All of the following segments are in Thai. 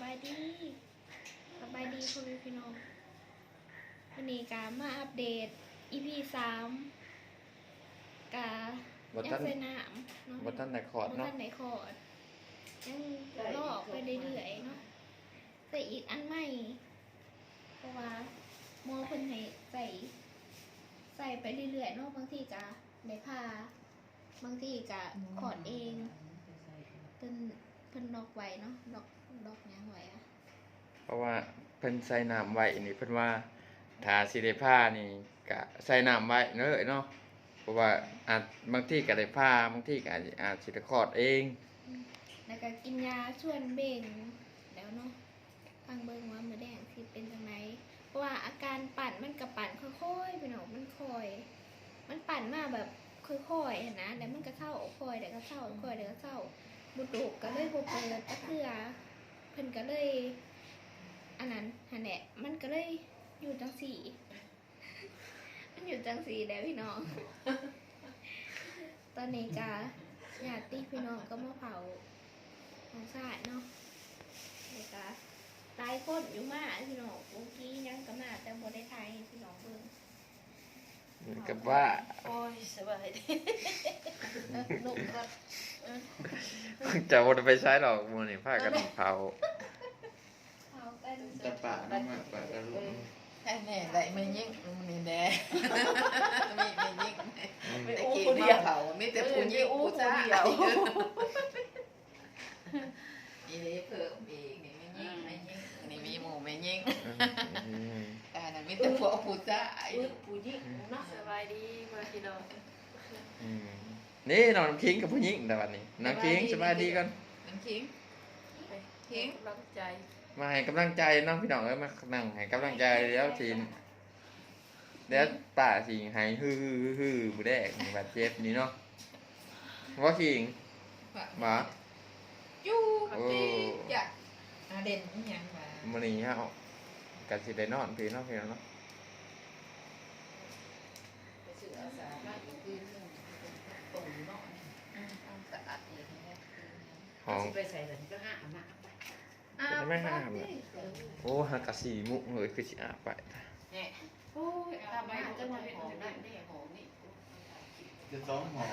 บายดีสบายดีพ่อแม่พี่น้องวันนี้กามาอัปเดต EP สามกาบ่ยัทันใส่น้ำเนาะบ่ทันได้คอร์ดบ่เนาะทันไหนคอร์ดยังลอกไปเรื่อยๆเนาะใส่อีกอันใหม่เพราะว่าหมอเพิ่นให้ใส่ใส่ไปเรื่อยๆเนาะบางทีกะได้ผ้าบางทีกะขอดเอง เพิ่นเพิ่นดอกไว้เนาะดอก ดอกหยังไว้อะเพราะว่าเพิ่นใส่น้ำไว้นี่เพิ่นว่าถ้าสิได้ผ้านี่ก็ใส่น้ำไว้เด้อเนาะเพราะว่าอาจบางทีก็ได้ผ้าบางทีก็อาจอาจสิได้คอร์ดเอง แล้วก็กินยาชวนเบ่งแล้วเนาะฟังเบิ่งว่ามื้อแดงสิเป็นจังไดเพราะว่าอาการปั่นมันก็ปั่นค่อยๆไปเนาะมันค่อย มันปั่นมาแบบค่อยๆอะนะแล้วมันก็เข้าค่อยเดี๋ยวก็เข้าค่อยเดี๋ยวก็เข้าบุดุก็เลยบ่เปิดตะเคือ เพิ่นก็เลย อันนั้นหันแหละมันก็เลยอยู่จังสี่มันอยู่จังสี่แล้วพี่น้อง ตอนนี้กาญาติพี่น้องก็มาเผาของสาดเนาะแล้วก็ตายคนอยู่มาพี่น้องเมื่อกี้ยังก็มาแต่บ่ได้ทายให้พี่น้องเบิ่งกับว่า โอ้ยสบายดีเออลูกก็ จะบ่ได้ไปใช้ดอกมื้อนี้พากันเผาเผากันจะปะน้ำมากปะกันลูกไอ้แน่ได้ไม่ยิ่งมันนี่แน่มีไม่ยิ่งอืมไม่ได้กินมาเผาไม่แต่ผู้ยิ่งผู้จ้าอีนี้เพิ่มอีกนี่ไม่ยิ่งไม่ยิ่งนี่มีหมูไม่ยิ่งอืมแต่นั้นมีแต่พวกผู้จ้าไอ้ผู้หญิงเนาะสบายดีมาพี่น้องอืม นี่น้องน้ำคิงกับผู้หญิงแต่วันนี้น้องคิงสบายดีกันน้ำขิงไปเห็นกำลังใจ มาให้กำลังใจน้องพี่น้องเอ้ยมานั่งให้กำลังใจแล้วทีเดี๋ยวป่าสิให้ฮือฮือฮือฮือบุได้นี่บาดเจ็บนี่เนาะว่าคิงหมาจู้จ้ะอาเด่นยังมามันนี่ฮะกันสิได้นอนพี่เนาะพี่น้องเนาะ ตรงเนาะนี่ต้องสะอาดอย่างนี้ห้องสิไปใส่แต่ก็ห้ามาจะไม่ห้ามเลยโอ้หักกะสีมุกเลยคือสิอาบไปเนี่ยโอ้ยตามไปจะมาเป็นของนั่นนี่หอมนี่จะซ้อมหอม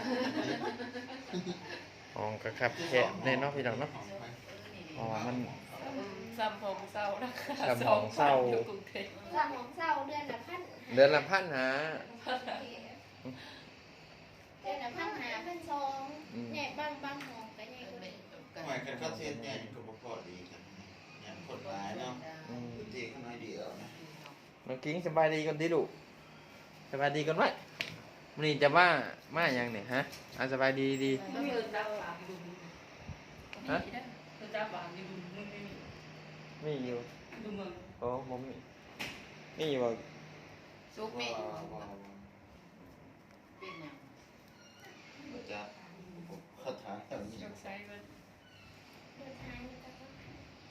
ห้องก็ครับแค่ในเนาะพี่น้องเนาะเพราะว่ามันซ้ำของเศร้านะคะซ้ำของเศร้าอยู่กรุงเทพสามของเศร้าเดือนละพันเดือนละพันหา เดือนละพันหาพันสองเนี่ยบางบางหองก็เนี่ยก็มีหมายกันก็เสียแน่ถูกประกอบดีกันอย่างคนร้ายเนาะอืมพื้นที่ข้างในเดียวนะน้องคิงสบายดีกันดิลูกสบายดีกันไหมมันนี่จะว่ามาอย่างเนี่ยฮะอะสบายดีดีไม่มีเงินจ้างหลานดูฮะเงินจ้างหลานดูมึงไม่มีมีอยู่ดูมึงโอ้มมีมีอยู่บ่ซุปว้านี่วว้าวเป็นยังมัน จะเขาถามแบบนี้ชกใช้มันเดือนท้ายนี่ก็ต้อง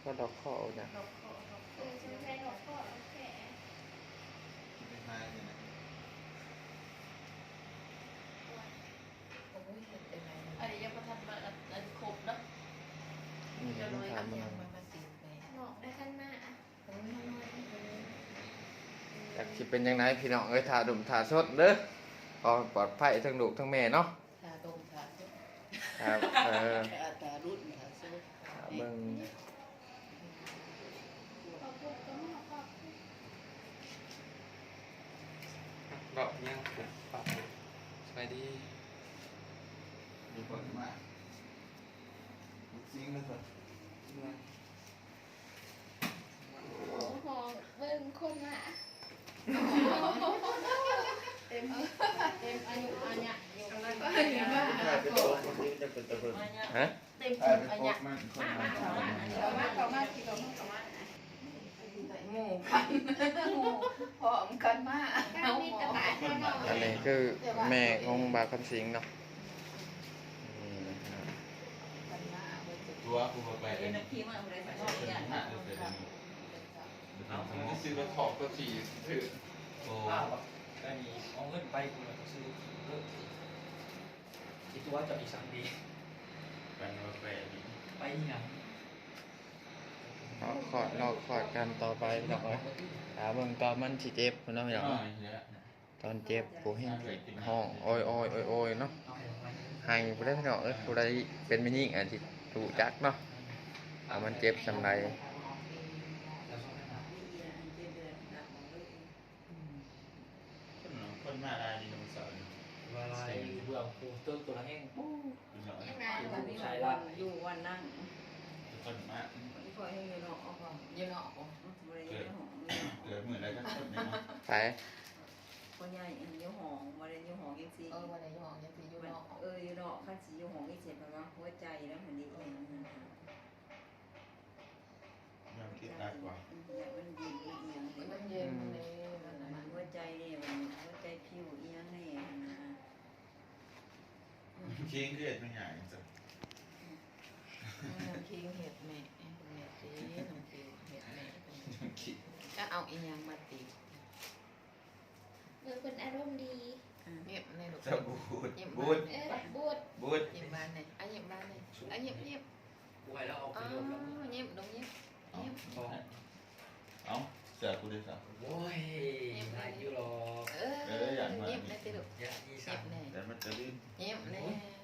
ก็ดอกข้อนะเราขอเราเออฉันใช้ดอกก็โอเคไม่ให้เนี่ยนะโอ้ยเป็นไงอันนี้ยังประทับมาอันครบนะอืมต้องถามมันยังมามาติดไปหนอกได้ขั้นหน้าโอ้ยน้อยๆอยากสิเป็นยังไงพี่น้องเอ้ยทาดุมทาสดเด้อพอปลอดภัยทั้งลูกทั้งแม่เนาะทาดงทาซุป ครับเออทาตารุ่นทาซุปหาเบิ่งขอบคุณก็มาขอบคุณดอกยังปากสบายดีมีคนมากจริงเลยครับโอ้โหเบิ่งคนละเต็มเต็มอายุอาญะอยู่กำลัง ใช่เป็นตัวคน นี้จะเป็นตัวเบิ่งฮะเต็มใช่อาเป็นยุพวอาญะกมันคนมามันมาเขามาเขามาเขามาเขามาเขามาเขามาหมูกันหมูหอมกันมากกาเอารหมีมตอลาดแน่นอนอันนี้คือแม่ของบาคันสิงห์เนาะนี่นะฮะกันมากเว้ยจะตัวกูมาไปเอ็นพีมาอะไรสักอย่างเนี่ยเอาซื้อมาขอบก็สี่ถือโอ้อ้าวก็มีเอาเงินไปคุณก็ซื้อเลิกคิดว่าจะมีสังดี กันมาไปไปหยังเอาคอร์ดรอคอดกันต่อไปพี่น้องเอ้ยถามเบิ่งตอนมันสิเจ็บพี่น้องพี่น้องเอ้ยตอนเจ็บผู้แห้งห้องโอ้ยโอ้ยโอ้ยโอ้ยเนาะหายผู้ใดพี่น้องเอ้ยผู้ใดเป็นไม่ยิ่งอาจสิรู้จักเนาะเอามันเจ็บสำไรคนเนาะคนมาได้ดีน้องสาว เนาะเวลาเบื่อกูเติมตัวละแห้งปุ๊บพี่น้องยังไงวันนี้วันอยู่วันนั่งคนมาอีพ่อให้อยู่เนาะเอาก่อนอยู่เนาะบ่ได้อยู่ในห้องเกิดเหมือนอะไรก็คนเนี่ยเนาะไปพ่อใหญ่อยู่ห้องบ่ได้อยู่ห้องจังซี่เออวันไหนอยู่ห้องยังสิอยู่นอกเอออยู่เนาะคันสิอยู่ห้องนี่เสร็จแล้วว่าหัวใจแล้วมันนี่เองยังคิดหนักกว่ามันยินมันเอียงมันเย็นเลยมัน มั มัน น หัวใจนี่มันหัวใจผิวเอียงนี่นะ คิงเกิดไม่ใหญ่จ้ะน้ำคิงเห็ดแม่เห็ดสีน้ำคิงเห็ดแม่ก็เอาอีหยังมาติดเมื่อคนอารมณ์ดีเงียบในลูกจะบูดบูดเออบูดบูดเงียบบ้านเลยอะเงียบบ้านเลยอะเงียบเงียบกูให้แล้วเอาไปอ๋อรวมแล้วเงียบลงเงียบเอาเอาเสือกูดิสาวโอ้ยนายยูโรอเออเงียบในติลูกเงียบแน่แต่มันจะลื่นเงียบแน่มันหนาวโหดเนา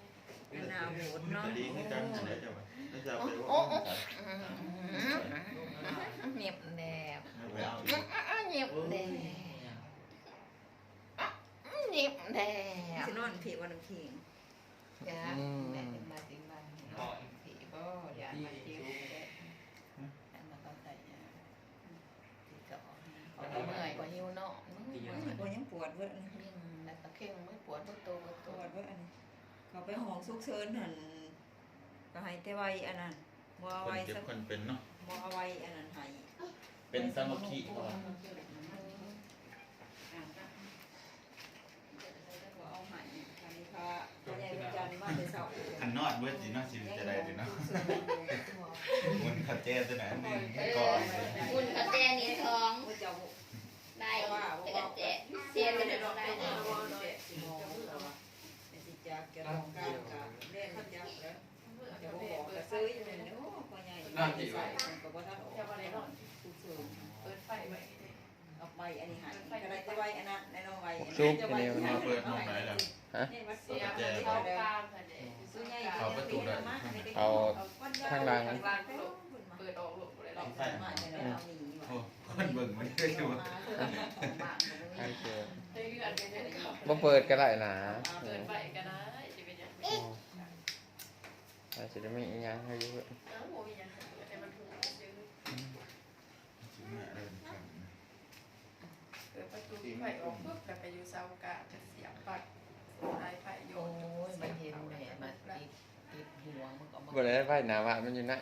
ะจะดีขึ้นกันเดี๋ยวจะไปเดี๋ยวจะไปโอ้ว่าโอ้เงียบแน่ไปเอาอีกเงียบแน่เงียบแน่สินอนผีวันน้ำขิงจ้าแม่มาสิมาผีบ่อย่ามาจิ้วเลยอันนั้นก็ใส่ยาที่เจาะเขาเมื่อยกว่าหิวเนาะเมื่อยบ่ยังปวดเว้ยยิ่งแล้วก็เข่งไม่ปวดบ่โตบ่ปโตวดเว้ยอันนี้ เขาไปห้องซุกเซินหั่นก็ให้แต่ไว้อันนั้นบ่เอาคนไว้เจ็บสักคนเป็นเนาะบ่เอาไว้อันนั้นให้เป็นสมาธิก่อนบ่เอาให้อันนี้พระพระยายจันทร์มาแต่เช้าขันนอดเว้ยสิเนาะชีวิตจะได้สิเนาะมันขัดเจนตัวไหนนี่ก่อนคุณเขาแจนี่ท้อง พระเจ้า ได้แต่ก็แจเสียกันได้ได้ จะบ่สิมองเอาว่าสิจักจะลองการกะเล่นจักแล้วจะบ่บอกก็ซื้ออยู่นั่นโอ้ พ่อใหญ่ใส่ก็บ่ทันออกซุกเซินเปิดไฟไว้เอาไปอันนี้ให้ก็ได้แต่ไว้อันนั้นในน้องไว้มาเปิดมองไหนล่ะนี่วัดเสีเสียยงมันเข้ากลางค่ะเด้ซื้อใหญ่เอาเปิดข้างหลังเปิดออกลูกบ่ได้หรอกมาเนี่ยเอาหนีโอ้คนเบิ่งมันได้ดูใช่เจอได้เงินกันได้ก็บ่เปิดก็ได้นะเปิดไฟก็ได้สิเป็นหยัง อาจจะได้ไม่อีหยังให้อยู่เอ้าบ่มีหยังแต่มันถูกซื้อชิ้นแม่เลยครับเปิดประตูไฟออกปุ๊บก็ไปอยู่เสากะจะเสียบปลั๊กสายไฟโยโอ้นยมันเห็นแหม่มันติดติดหัวมันก็บ่ได้ไฟหนาว่ามันอยู่นะ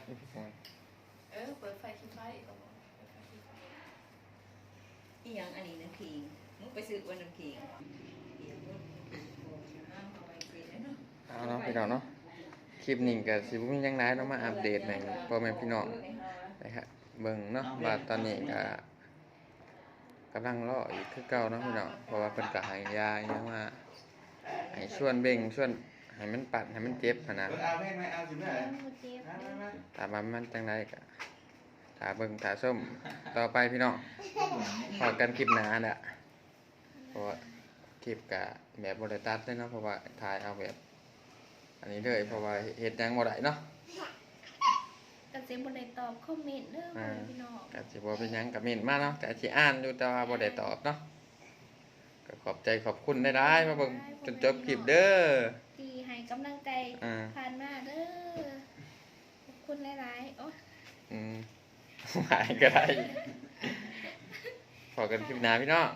เออเปิดไฟขี้ไฟก็บอกเปิดไฟขี้ไฟอีหยังอันนี้น้ำขิงมึงไปซื้อวันน้ำขิงเอาเนาะพี่น้องเนาะค ลิปนี้ก็สิบ่มีหยังหลายเนาะมาอัปเดตให้พ่อแม่พี่น้องนะครับเบิ่งเนาะว่าตอนนี้ก็กำลังรออยู่คือเก่าเนาะพี่น้องเพราะว่าเพิ่นก็ให้ยาอิหยังมาให้ชวนเบ่งชวนให้มันปัดให้มันเจ็บหันนะ เอาแม่ไหมเอาสิแม่ เจ็บมามาถามว่ามันจังไดก็ถาเบิ่งถาส้ม ต่อไปพี่น้องพอกันคลิปหนาน่ะเพราะว่าคลิปก็แบบบ่ได้ตัดเลยเนาะเพราะว่าถ่ายเอาแบบ อันนี้เลยเพราะว่าเฮ็ดหยังบ่ได้เนาะก็สิบ่ได้ตอบคอมเมนต์เด้อพ่อแม่พี่น้องก็สิบ่เป็นหยังก็เม่นมาเนาะแต่สิอ่านอยู่แต่ว่าบ่ได้ตอบเนาะก็ขอบใจขอบคุณได้หลายๆมาเบิ่งจนจบคลิปเด้อที่ให้กำลังใจอ่าผ่านมาเด้อขอบคุณหลายๆโอ้อืมหายก็ได้ พอกันคลิปหน้าพี่น้อง